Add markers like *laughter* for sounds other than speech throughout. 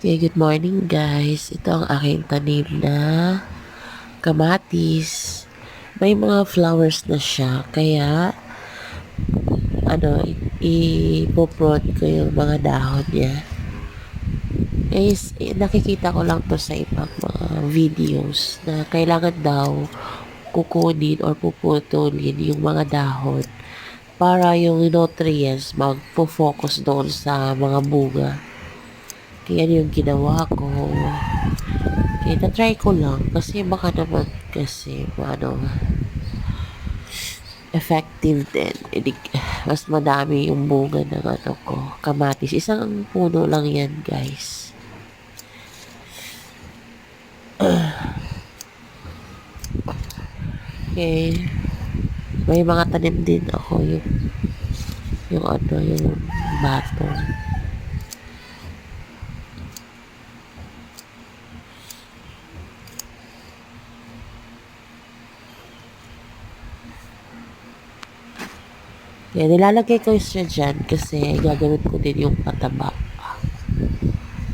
Okay, good morning guys. Ito ang aking tanim na kamatis. May mga flowers na siya, kaya ano, ipoprod ko yung mga dahon niya. Eh, nakikita ko lang to sa ibang mga videos na kailangan daw kukunin or puputulin yung mga dahon para yung nutrients magpo-focus doon sa mga bunga. Kaya yun yung ginawa ko. Kaya na-try ko lang kasi baka naman kasi ano effective din. Hindi, mas madami yung bunga ng ano ko. Kamatis. Isang puno lang yan guys. *sighs* Okay. May mga tanim din ako yung yung ano, yung bato. Kaya nilalagay ko siya dyan kasi gagamit ko din yung pataba.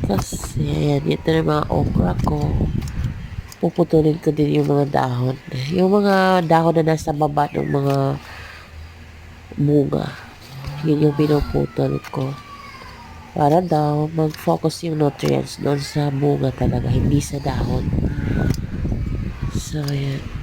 Kasi, ayan, ito na mga okra ko. Puputulin ko din yung mga dahon. Yung mga dahon na nasa baba ng mga bunga. Yun yung pinuputol ko. Para daw mag-focus yung nutrients doon sa bunga talaga, hindi sa dahon. So, ayan.